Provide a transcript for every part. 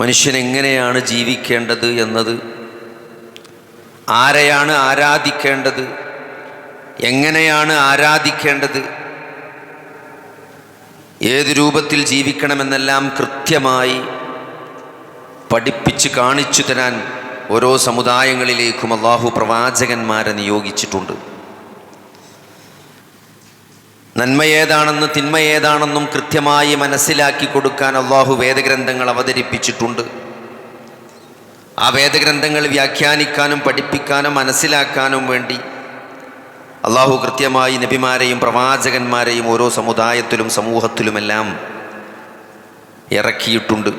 മനുഷ്യൻ എങ്ങനെയാണ് ജീവിക്കേണ്ടത് എന്നത്? ആരെയാണ് ആരാധിക്കേണ്ടത്? എങ്ങനെയാണ് ആരാധിക്കേണ്ടത്? ഏത് രൂപത്തിൽ ജീവിക്കണമെന്നെല്ലാം കൃത്യമായി പഠിപ്പിച്ച് കാണിച്ചു തരാൻ ഓരോ സമുദായങ്ങളിലേക്കും അള്ളാഹു പ്രവാചകന്മാരെ നിയോഗിച്ചിട്ടുണ്ട്. നന്മ ഏതാണെന്ന് തിന്മ ഏതാണെന്നും കൃത്യമായി മനസ്സിലാക്കി കൊടുക്കാൻ അള്ളാഹു വേദഗ്രന്ഥങ്ങൾ അവതരിപ്പിച്ചിട്ടുണ്ട്. ആ വേദഗ്രന്ഥങ്ങൾ വ്യാഖ്യാനിക്കാനും പഠിപ്പിക്കാനും മനസ്സിലാക്കാനും വേണ്ടി അള്ളാഹു കൃത്യമായി നബിമാരെയും പ്രവാചകന്മാരെയും ഓരോ സമുദായത്തിലും സമൂഹത്തിലുമെല്ലാം ഇറക്കിയിട്ടുണ്ട്.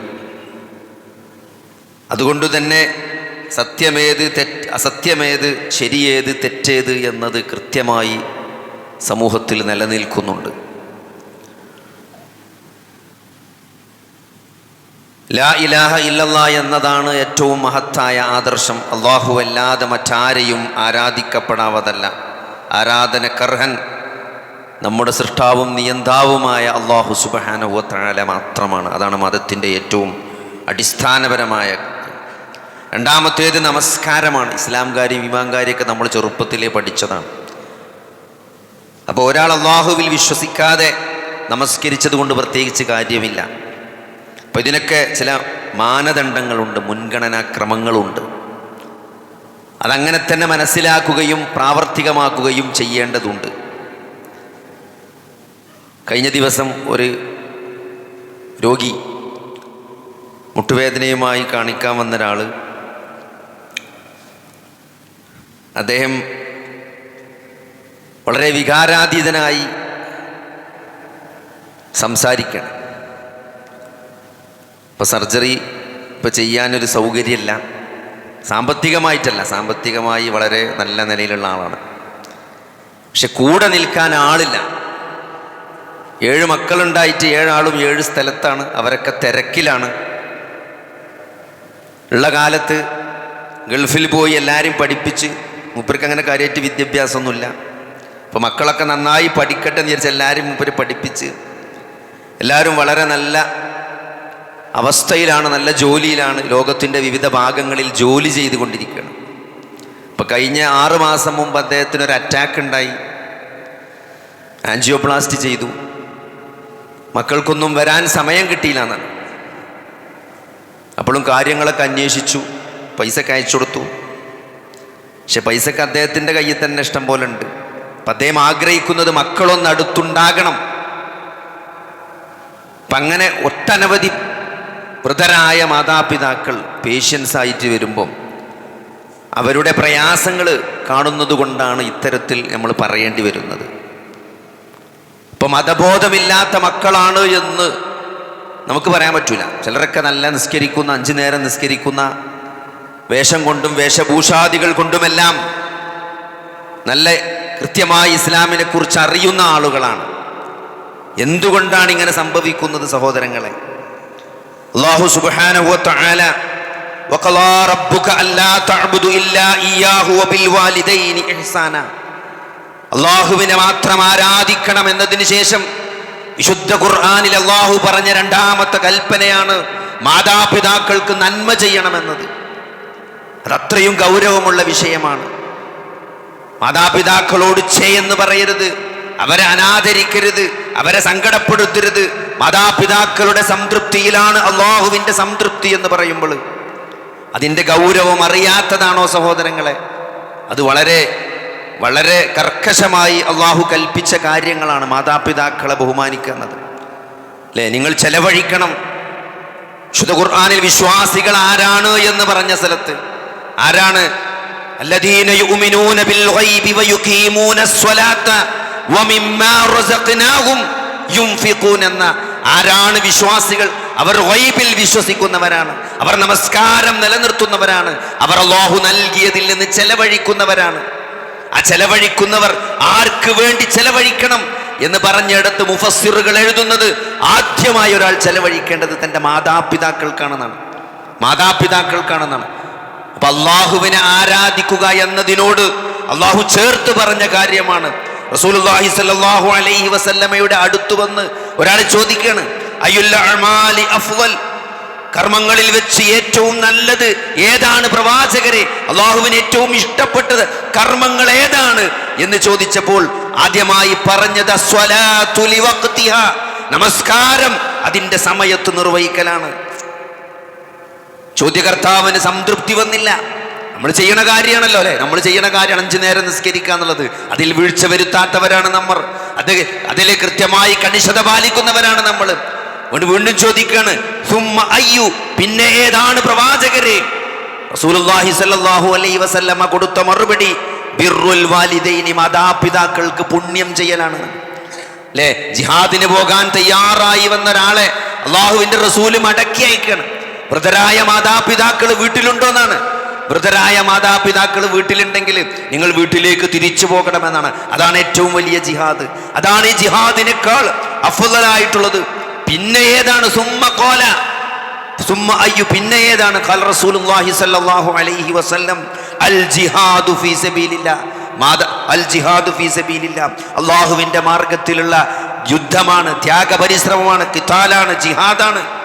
അതുകൊണ്ട് തന്നെ സത്യമേത് തെറ്റ് അസത്യമേത് ശരിയേത് തെറ്റേത് എന്നത് കൃത്യമായി സമൂഹത്തിൽ നിലനിൽക്കുന്നുണ്ട്. ലാ ഇലാഹ ഇല്ലല്ലാ എന്നതാണ് ഏറ്റവും മഹത്തായ ആദർശം. അള്ളാഹു അല്ലാതെ മറ്റാരെയും ആരാധിക്കപ്പെടാവതല്ല. കർഹൻ നമ്മുടെ സൃഷ്ടാവും നിയന്താവുമായ അള്ളാഹു സുബഹാനുവത്താല മാത്രമാണ്. അതാണ് മതത്തിന്റെ ഏറ്റവും അടിസ്ഥാനപരമായ രണ്ടാമത്തേത് നമസ്കാരമാണ്. ഇസ്ലാംകാരി വിമാങ്കാരിയൊക്കെ നമ്മൾ ചെറുപ്പത്തിലേ പഠിച്ചതാണ്. അപ്പോൾ ഒരാൾ അള്ളാഹുവിൽ വിശ്വസിക്കാതെ നമസ്കരിച്ചത് കൊണ്ട് പ്രത്യേകിച്ച് കാര്യമില്ല. അപ്പോൾ ഇതിനൊക്കെ ചില മാനദണ്ഡങ്ങളുണ്ട് മുൻഗണനാക്രമങ്ങളുണ്ട് അതങ്ങനെ തന്നെ മനസ്സിലാക്കുകയും പ്രാവർത്തികമാക്കുകയും ചെയ്യേണ്ടതുണ്ട്. കഴിഞ്ഞ ദിവസം ഒരു രോഗി മുട്ടുവേദനയുമായി കാണിക്കാൻ വന്ന ഒരാൾ അദ്ദേഹം വളരെ വികാരാതീതനായി സംസാരിക്കണം. ഇപ്പോൾ സർജറി ഇപ്പോൾ ചെയ്യാനൊരു സൗകര്യമില്ല. സാമ്പത്തികമായിട്ടല്ല. സാമ്പത്തികമായി വളരെ നല്ല നിലയിലുള്ള ആളാണ്. പക്ഷെ കൂടെ നിൽക്കാൻ ആളില്ല. ഏഴ് മക്കളുണ്ടായിട്ട് ഏഴാളും ഏഴ് സ്ഥലത്താണ്. അവരൊക്കെ തിരക്കിലാണ്. ഉള്ള കാലത്ത് ഗൾഫിൽ പോയി എല്ലാവരും പഠിപ്പിച്ച്. മൂപ്പർക്ക് അങ്ങനെ കാര്യമായിട്ട് വിദ്യാഭ്യാസമൊന്നുമില്ല. അപ്പോൾ മക്കളൊക്കെ നന്നായി പഠിക്കട്ടെ എന്ന് വിചാരിച്ച് എല്ലാവരും മൂപ്പര് പഠിപ്പിച്ച് എല്ലാവരും വളരെ നല്ല അവസ്ഥയിലാണ് നല്ല ജോലിയിലാണ് ലോകത്തിന്റെ വിവിധ ഭാഗങ്ങളിൽ ജോലി ചെയ്തുകൊണ്ടിരിക്കുകയാണ് ഇപ്പം കഴിഞ്ഞ ആറ് മാസം മുമ്പ് അദ്ദേഹത്തിന് ഒരു അറ്റാക്ക് ഉണ്ടായി. ആൻജിയോപ്ലാസ്റ്റി ചെയ്തു. മക്കൾക്കൊന്നും വരാൻ സമയം കിട്ടിയില്ല എന്നാണ്. അപ്പോഴും കാര്യങ്ങളൊക്കെ അന്വേഷിച്ചു. പൈസ അയച്ചു കൊടുത്തു. പക്ഷെ പൈസക്ക് അദ്ദേഹത്തിന്റെ കയ്യിൽ തന്നെ ഇഷ്ടം പോലെ ഉണ്ട്. അപ്പം അദ്ദേഹം ആഗ്രഹിക്കുന്നത് മക്കളൊന്ന് അടുത്തുണ്ടാകണം. അപ്പം അങ്ങനെ ഒട്ടനവധി വൃതരായ മാതാപിതാക്കൾ പേഷ്യൻസ് ആയിട്ട് വരുമ്പം അവരുടെ പ്രയാസങ്ങൾ കാണുന്നത് കൊണ്ടാണ് ഇത്തരത്തിൽ നമ്മൾ പറയേണ്ടി വരുന്നത്. ഇപ്പം മതബോധമില്ലാത്ത മക്കളാണ് എന്ന് നമുക്ക് പറയാൻ പറ്റൂല. ചിലരൊക്കെ നല്ല നിസ്കരിക്കുന്ന അഞ്ചു നേരം നിസ്കരിക്കുന്ന വേഷം കൊണ്ടും വേഷഭൂഷാദികൾ കൊണ്ടുമെല്ലാം നല്ല കൃത്യമായി ഇസ്ലാമിനെ കുറിച്ച് അറിയുന്ന ആളുകളാണ് എന്തുകൊണ്ടാണ് ഇങ്ങനെ സംഭവിക്കുന്നത് സഹോദരങ്ങളെ അള്ളാഹു സുബ്ഹാനഹു വതആല وقضى ربك ألا تعبدوا إلا إياه وبالوالدين إحسانا അള്ളാഹുവിനെ മാത്രം ആരാധിക്കണം എന്നതിന് ശേഷം വിശുദ്ധ ഖുർആാനിൽ അള്ളാഹു പറഞ്ഞ രണ്ടാമത്തെ കൽപ്പനയാണ് മാതാപിതാക്കൾക്ക് നന്മ ചെയ്യണമെന്നത് അതത്രയും ഗൗരവമുള്ള വിഷയമാണ് മാതാപിതാക്കളോട് ചെയ്യെന്ന് പറയരുത്. അവരെ അനാദരിക്കരുത്. അവരെ സങ്കടപ്പെടുത്തരുത്. മാതാപിതാക്കളുടെ സംതൃപ്തിയിലാണ് അള്ളാഹുവിന്റെ സംതൃപ്തി എന്ന് പറയുമ്പോൾ. അതിന്റെ ഗൗരവം അറിയാത്തതാണോ സഹോദരങ്ങളെ? അത് വളരെ വളരെ കർക്കശമായി അള്ളാഹു കൽപ്പിച്ച കാര്യങ്ങളാണ് മാതാപിതാക്കളെ ബഹുമാനിക്കുന്നത് അല്ലേ? നിങ്ങൾ ചെലവഴിക്കണം. ശുദ്ധ ഖുർആാനിൽ വിശ്വാസികൾ ആരാണ് എന്ന് പറഞ്ഞ സ്ഥലത്ത്. ആരാണ് الذين يؤمنون بالغيب ويقيمون الصلاة ومما رزقناهم ينفقون എന്ന ആരാണ് വിശ്വാസികൾ? അവർ വൈബിൽ വിശ്വസിക്കുന്നവരാണ്. അവർ നമസ്കാരം നിലനിർത്തുന്നവരാണ്. അവർ അള്ളാഹു നൽകിയതിൽ നിന്ന് ചെലവഴിക്കുന്നവരാണ്. ആ ചെലവഴിക്കുന്നവർ ആർക്ക് വേണ്ടി ചെലവഴിക്കണം എന്ന് പറഞ്ഞെടുത്ത് മുഫസ്സിറുകൾ എഴുതുന്നത് ആദ്യമായി ഒരാൾ ചെലവഴിക്കേണ്ടത് തന്റെ മാതാപിതാക്കൾക്കാണെന്നാണ്. മാതാപിതാക്കൾക്കാണെന്നാണ്. അപ്പൊ അള്ളാഹുവിനെ ആരാധിക്കുക എന്നതിനോട് അള്ളാഹു ചേർത്ത് പറഞ്ഞ കാര്യമാണ്. റസൂലുള്ളാഹി അലൈഹി വസല്ലമയുടെ അടുത്ത് വന്ന് ഒരാൾ ചോദിക്കാണ് അയ്യുൽ അമാലി അഫ്വൽ? കർമ്മങ്ങളിൽ വെച്ച് ഏറ്റവും നല്ലത് ഏതാണ് പ്രവാചകരെ? അള്ളാഹുവിന് ഏറ്റവും ഇഷ്ടപ്പെട്ടത് കർമ്മങ്ങൾ ഏതാണ്? എന്ന് ചോദിച്ചപ്പോൾ ആദ്യമായി പറഞ്ഞത്. നമസ്കാരം അതിന്റെ സമയത്ത് നിർവഹിക്കലാണ്. ചോദ്യകർത്താവിന് സംതൃപ്തി വന്നില്ല. നമ്മൾ ചെയ്യണ കാര്യമാണല്ലോ അല്ലെ? നമ്മൾ ചെയ്യണ കാര്യമാണ് അഞ്ചു നേരം നിസ്കരിക്കുക എന്നുള്ളത്. അതിൽ വീഴ്ച വരുത്താത്തവരാണ് നമ്മൾ. അത് അതിൽ കൃത്യമായി കണിശത പാലിക്കുന്നവരാണ് നമ്മൾ. അതുകൊണ്ട് വീണ്ടും ചോദിക്കുകയാണ് അയ്യു പിന്നെ ഏതാണ് പ്രവാചകരെ? റസൂലുള്ളാഹി സല്ലല്ലാഹു അലൈഹി വസല്ലമ കൊടുത്ത മറുപടി ബിർറുൽ വാലിദൈനി മാതാപിതാക്കൾക്ക് പുണ്യം ചെയ്യലാണ്. അല്ലേ? ജിഹാദിന് പോകാൻ തയ്യാറായി വന്ന ഒരാളെ അള്ളാഹുവിന്റെ റസൂൽ മടക്കി അയക്കാണ് വൃതരായ മാതാപിതാക്കൾ വീട്ടിലുണ്ടോന്നാണ്. വൃതരായ മാതാപിതാക്കൾ വീട്ടിലുണ്ടെങ്കിൽ നിങ്ങൾ വീട്ടിലേക്ക് തിരിച്ചു പോകണമെന്നാണ്. അതാണ് ഏറ്റവും വലിയ ജിഹാദ്. അതാണ് ഈ ജിഹാദിനേക്കാൾ അഫുതലായിട്ടുള്ളത് പിന്നെ ഏതാണ്? സുമ്മ കോല സുമ്മ അയ്യു. പിന്നെ ഏതാണ്? ഖൽ റസൂലുള്ളാഹി അലൈഹി വസല്ലം. അൽ ജിഹാദു അൽ ജിഹാദു മാർഗത്തിലുള്ള യുദ്ധമാണ് ത്യാഗപരിശ്രമമാണ് കിതാലാണ് ജിഹാദാണ്.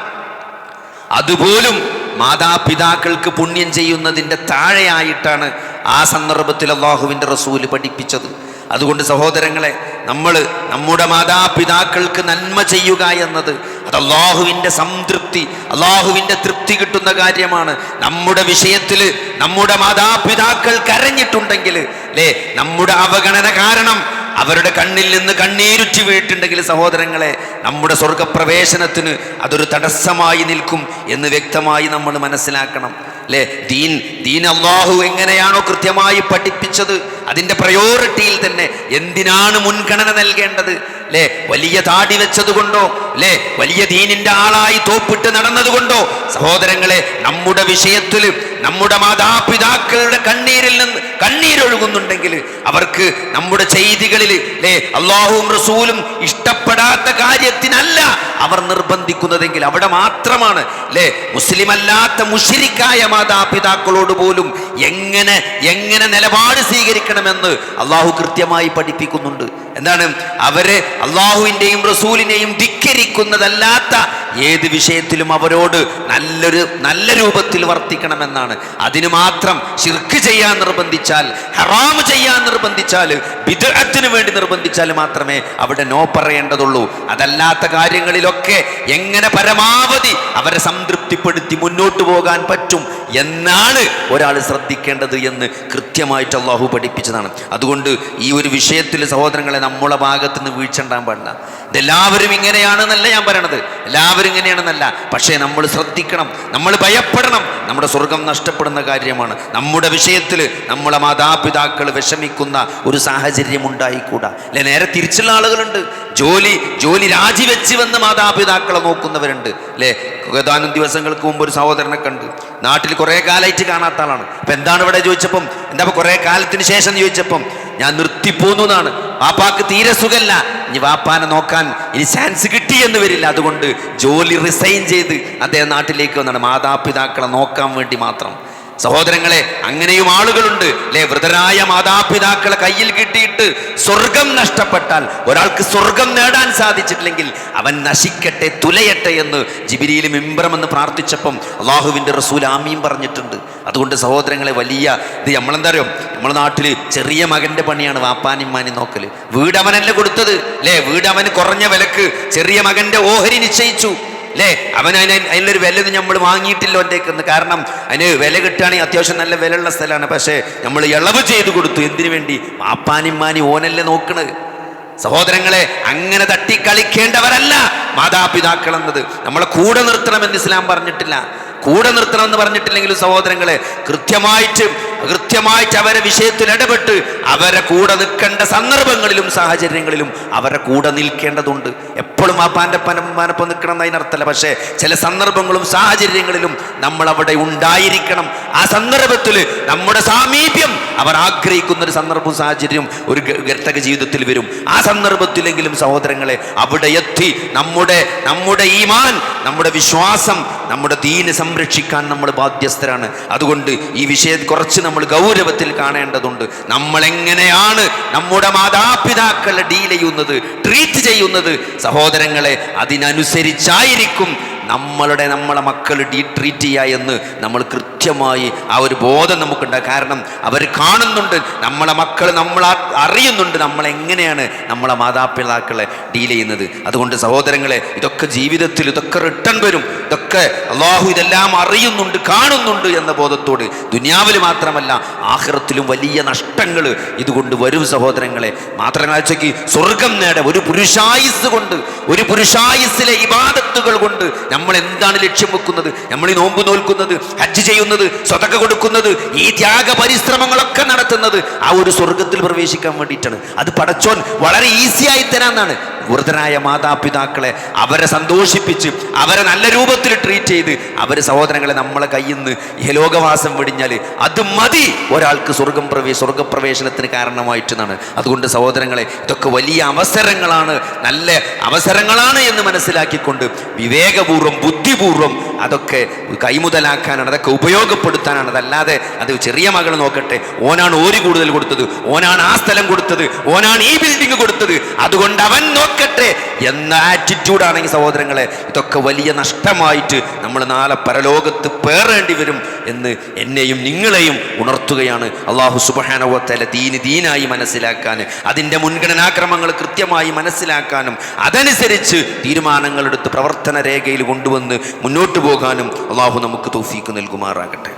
അതുപോലും മാതാപിതാക്കൾക്ക് പുണ്യം ചെയ്യുന്നതിന്റെ താഴെയായിട്ടാണ് ആ സന്ദർഭത്തിൽ അള്ളാഹുവിന്റെ റസൂൽ പഠിപ്പിച്ചത്. അതുകൊണ്ട് സഹോദരങ്ങളെ നമ്മൾ നമ്മുടെ മാതാപിതാക്കൾക്ക് നന്മ ചെയ്യുക എന്നത് അത് അള്ളാഹുവിന്റെ സംതൃപ്തി അള്ളാഹുവിന്റെ തൃപ്തി കിട്ടുന്ന കാര്യമാണ്. നമ്മുടെ വിഷയത്തിൽ നമ്മുടെ മാതാപിതാക്കൾ കരഞ്ഞിട്ടുണ്ടെങ്കിൽ അല്ലേ നമ്മുടെ അവഗണന കാരണം അവരുടെ കണ്ണിൽ നിന്ന് കണ്ണീരുറ്റി വീട്ടുണ്ടെങ്കിൽ സഹോദരങ്ങളെ നമ്മുടെ സ്വർഗപ്രവേശനത്തിന് അതൊരു തടസ്സമായി നിൽക്കും എന്ന് വ്യക്തമായി നമ്മൾ മനസ്സിലാക്കണം. അല്ലേ ദീൻ ദീൻ അള്ളാഹു എങ്ങനെയാണോ കൃത്യമായി പഠിപ്പിച്ചത് അതിന്റെ പ്രയോറിറ്റിയിൽ തന്നെ എന്തിനാണ് മുൻഗണന നൽകേണ്ടത്? അല്ലേ വലിയ താടി വെച്ചതുകൊണ്ടോ? അല്ലെ വലിയ ദീനിന്റെ ആളായി തോപ്പിട്ട് നടന്നതുകൊണ്ടോ? സഹോദരങ്ങളെ നമ്മുടെ വിഷയത്തിൽ നമ്മുടെ മാതാപിതാക്കളുടെ കണ്ണീരിൽ നിന്ന് കണ്ണീരൊഴുകുന്നുണ്ടെങ്കിൽ അവർക്ക് നമ്മുടെ ചെയ്തികളിൽ അല്ലേ അള്ളാഹുവും റസൂലും ഇഷ്ടപ്പെടാത്ത കാര്യത്തിനല്ല അവർ നിർബന്ധിക്കുന്നതെങ്കിൽ അവിടെ മാത്രമാണ് അല്ലേ മുസ്ലിം അല്ലാത്ത മുഷിരിക്കായ മാതാപിതാക്കളോട് പോലും എങ്ങനെ എങ്ങനെ നിലപാട് സ്വീകരിക്കണമെന്ന് അള്ളാഹു കൃത്യമായി പഠിപ്പിക്കുന്നുണ്ട്. എന്താണ്? അവരെ അള്ളാഹുവിന്റെയും റസൂലിനെയും ധിക്കരിക്കുന്നതല്ലാത്ത ഏത് വിഷയത്തിലും അവരോട് നല്ലൊരു നല്ല രൂപത്തിൽ വർത്തിക്കണമെന്നാണ്. അതിന് മാത്രം ശിർക്ക് ചെയ്യാൻ നിർബന്ധിച്ചാൽ ഹറാം ചെയ്യാൻ നിർബന്ധിച്ചാൽ വിദഗ്ധത്തിന് വേണ്ടി നിർബന്ധിച്ചാൽ മാത്രമേ അവിടെ നോ പറയേണ്ടതുള്ളൂ. അതല്ലാത്ത കാര്യങ്ങളിലൊക്കെ എങ്ങനെ പരമാവധി അവരെ സംതൃപ്തിപ്പെടുത്തി മുന്നോട്ട് പോകാൻ പറ്റും എന്നാണ് ഒരാൾ ശ്രദ്ധിക്കേണ്ടത് എന്ന് കൃത്യമായിട്ട് അള്ളാഹു പഠിപ്പിച്ചതാണ്. അതുകൊണ്ട് ഈ ഒരു വിഷയത്തിൽ സഹോദരങ്ങളെ നമ്മളെ ഭാഗത്ത് നിന്ന് വീഴ്ച ഉണ്ടാകാൻ പാടില്ല. ഇതെല്ലാവരും ഇങ്ങനെയാണെന്നല്ല ഞാൻ പറയണത്. എല്ലാവരും ഇങ്ങനെയാണെന്നല്ല. പക്ഷേ നമ്മൾ ശ്രദ്ധിക്കണം. നമ്മൾ ഭയപ്പെടണം. നമ്മുടെ സ്വർഗം നഷ്ടപ്പെടുന്ന കാര്യമാണ്. നമ്മുടെ വിഷയത്തിൽ നമ്മളെ മാതാപിതാക്കൾ വിഷമിക്കുന്ന ഒരു സാഹചര്യം ഉണ്ടായിക്കൂടാ. അല്ലെ നേരെ തിരിച്ചുള്ള ആളുകളുണ്ട്. ജോലി ജോലി രാജിവെച്ച് വന്ന് മാതാപിതാക്കളെ നോക്കുന്നവരുണ്ട്. അല്ലേ ഏതാനും ദിവസങ്ങൾക്ക് മുമ്പ് ഒരു സഹോദരനെ കണ്ട് നാട്ടിൽ കുറേ കാലമായിട്ട് കാണാത്ത ആളാണ്. അപ്പം എന്താണ് ഇവിടെ ചോദിച്ചപ്പം? എന്താ കുറേ കാലത്തിന് ശേഷം ചോദിച്ചപ്പം ഞാൻ നിർത്തിപ്പോന്നു എന്നാണ്. വാപ്പാക്ക് തീരെ സുഖല്ല. ഇനി വാപ്പാനെ നോക്കാൻ ഇനി ചാൻസ് കിട്ടി എന്ന് വരില്ല. അതുകൊണ്ട് ജോലി റിസൈൻ ചെയ്ത് അദ്ദേഹം നാട്ടിലേക്ക് വന്നാണ്. മാതാപിതാക്കളെ നോക്കാൻ വേണ്ടി മാത്രം. സഹോദരങ്ങളെ അങ്ങനെയും ആളുകളുണ്ട്. അല്ലെ വൃതരായ മാതാപിതാക്കളെ കയ്യിൽ കിട്ടിയിട്ട് സ്വർഗം നഷ്ടപ്പെട്ടാൽ ഒരാൾക്ക് സ്വർഗം നേടാൻ സാധിച്ചിട്ടില്ലെങ്കിൽ അവൻ നശിക്കട്ടെ തുലയട്ടെ എന്ന് ജിബിരിയിലും ഇമ്പ്രമെന്ന് പ്രാർത്ഥിച്ചപ്പം അള്ളാഹുവിന്റെ റസൂൽ ആമീം പറഞ്ഞിട്ടുണ്ട്. അതുകൊണ്ട് സഹോദരങ്ങളെ വലിയ ഇത് നമ്മളെന്താ അറിയോ? നമ്മുടെ നാട്ടിൽ ചെറിയ മകന്റെ പണിയാണ് വാപ്പാനിമ്മാനി നോക്കൽ വീട് കൊടുത്തത്? അല്ലേ വീട് കുറഞ്ഞ വിലക്ക് ചെറിയ മകന്റെ ഓഹരി നിശ്ചയിച്ചു. അല്ലേ അവൻ അതിന് അതിനൊരു വില ഒന്നും നമ്മൾ വാങ്ങിയിട്ടില്ല ഒറ്റേക്കെന്ന് കാരണം അതിന് വില കിട്ടുകയാണെങ്കിൽ അത്യാവശ്യം നല്ല വിലയുള്ള സ്ഥലമാണ്. പക്ഷേ നമ്മൾ ഇളവ് ചെയ്തു കൊടുത്തു. എന്തിനു വേണ്ടി? വാപ്പാനിമ്മാനി ഓനല്ലേ നോക്കണത്. സഹോദരങ്ങളെ അങ്ങനെ തട്ടിക്കളിക്കേണ്ടവരല്ല മാതാപിതാക്കൾ എന്നത് നമ്മളെ കൂടെ നിർത്തണമെന്ന് ഇസ്ലാം പറഞ്ഞിട്ടില്ല. കൂടെ നിർത്തണം എന്ന് പറഞ്ഞിട്ടില്ലെങ്കിലും സഹോദരങ്ങളെ കൃത്യമായിട്ട് കൃത്യമായിട്ട് അവരെ വിഷയത്തിൽ ഇടപെട്ട് അവരെ കൂടെ നിൽക്കേണ്ട സന്ദർഭങ്ങളിലും സാഹചര്യങ്ങളിലും അവരെ കൂടെ നിൽക്കേണ്ടതുണ്ട്. എപ്പോഴും ആ പാന്റെ പനപ്പാനപ്പം നിൽക്കണം എന്നതിനർത്ഥമല്ല പക്ഷേ ചില സന്ദർഭങ്ങളും സാഹചര്യങ്ങളിലും നമ്മൾ അവിടെ ഉണ്ടായിരിക്കണം. ആ സന്ദർഭത്തിൽ നമ്മുടെ സാമീപ്യം അവർ ആഗ്രഹിക്കുന്ന ഒരു സന്ദർഭവും സാഹചര്യവും ഒരു ഗർത്തക ജീവിതത്തിൽ വരും. ആ സന്ദർഭത്തിലെങ്കിലും സഹോദരങ്ങളെ അവിടെ എത്തി നമ്മുടെ നമ്മുടെ ഈമാൻ നമ്മുടെ വിശ്വാസം നമ്മുടെ ദീന് സംരക്ഷിക്കാൻ നമ്മൾ ബാധ്യസ്ഥരാണ്. അതുകൊണ്ട് ഈ വിഷയം കുറച്ച് നമ്മൾ ഗൗരവത്തിൽ കാണേണ്ടതുണ്ട്. നമ്മൾ എങ്ങനെയാണ് നമ്മുടെ മാതാപിതാക്കളെ ഡീൽ ചെയ്യുന്നത് ട്രീറ്റ് ചെയ്യുന്നത്? സഹോദരങ്ങളെ അതിനനുസരിച്ചായിരിക്കും നമ്മളുടെ നമ്മളെ മക്കൾ ഡീ ട്രീറ്റ് ചെയ്യുക എന്ന് നമ്മൾ കൃത്യമായി ആ ഒരു ബോധം നമുക്കുണ്ട്. കാരണം അവർ കാണുന്നുണ്ട് നമ്മളെ മക്കൾ നമ്മൾ അറിയുന്നുണ്ട് നമ്മൾ എങ്ങനെയാണ് നമ്മളെ മാതാപിതാക്കളെ ഡീൽ ചെയ്യുന്നത്. അതുകൊണ്ട് സഹോദരങ്ങളെ ഇതൊക്കെ ജീവിതത്തിൽ ഇതൊക്കെ റിട്ടേൺ വരും. ഇതൊക്കെ അള്ളാഹു ഇതെല്ലാം അറിയുന്നുണ്ട് കാണുന്നുണ്ട് എന്ന ബോധത്തോട് ദുനിയാവിൽ മാത്രമല്ല ആഹ്റത്തിലും വലിയ നഷ്ടങ്ങൾ ഇതുകൊണ്ട് വരും സഹോദരങ്ങളെ. മാത്രമല്ല സ്വർഗം നേട ഒരു പുരുഷായുസ് കൊണ്ട് ഒരു പുരുഷായുസിലെ ഇബാദത്തുകൾ കൊണ്ട് നമ്മൾ എന്താണ് ലക്ഷ്യം വെക്കുന്നത്? നമ്മൾ ഈ നോമ്പ് നോൽക്കുന്നത് ഹജ്ജ് ചെയ്യുന്നത് സ്വതക്ക കൊടുക്കുന്നത് ഈ ത്യാഗ പരിശ്രമങ്ങളൊക്കെ നടത്തുന്നത് ആ ഒരു സ്വർഗത്തിൽ പ്രവേശിക്കാൻ വേണ്ടിയിട്ടാണ്. അത് പടച്ചോൻ വളരെ ഈസിയായി തരാന്നാണ് വൃദ്ധനായ മാതാപിതാക്കളെ അവരെ സന്തോഷിപ്പിച്ച് അവരെ നല്ല രൂപത്തിൽ ട്രീറ്റ് ചെയ്ത് അവർ സഹോദരങ്ങളെ നമ്മളെ കയ്യിൽ നിന്ന് ഇഹലോകവാസം വെടിഞ്ഞാൽ അത് മതി. ഒരാൾക്ക് സ്വർഗം പ്രവേശ സ്വർഗപ്രവേശനത്തിന് കാരണമായിട്ടെന്നാണ്. അതുകൊണ്ട് സഹോദരങ്ങളെ ഇതൊക്കെ വലിയ അവസരങ്ങളാണ്. നല്ല അവസരങ്ങളാണ് എന്ന് മനസ്സിലാക്കിക്കൊണ്ട് വിവേകപൂർവം ബുദ്ധിപൂർവം അതൊക്കെ കൈമുതലാക്കാനാണ് അതൊക്കെ ഉപയോഗപ്പെടുത്താനാണ്. അതല്ലാതെ അത് ചെറിയ മകൾ നോക്കട്ടെ ഓനാണ് ഓരി കൂടുതൽ കൊടുത്തത് ഓനാണ് ആ സ്ഥലം കൊടുത്തത് ഓനാണ് ഈ ബിൽഡിംഗ് കൊടുത്തത്. അതുകൊണ്ട് അവൻ നോക്കട്ടെ എന്ന ആറ്റിറ്റ്യൂഡാണെങ്കിൽ സഹോദരങ്ങളെ. ഇതൊക്കെ വലിയ നഷ്ടമായിട്ട് നമ്മൾ നാളെ പരലോകത്ത് പേറേണ്ടി വരും എന്ന് എന്നെയും നിങ്ങളെയും ഉണർത്തുകയാണ്. അള്ളാഹു സുബഹാനവത്തല ദീന് ദീനായി മനസ്സിലാക്കാൻ അതിന്റെ മുൻഗണനാക്രമങ്ങൾ കൃത്യമായി മനസ്സിലാക്കാനും അതനുസരിച്ച് തീരുമാനങ്ങളെടുത്ത് പ്രവർത്തന രേഖയിൽ കൊണ്ടുവന്ന് മുന്നോട്ട് പോകാനും അള്ളാഹു നമുക്ക് തൗഫീക്ക് നൽകുമാറാകട്ടെ.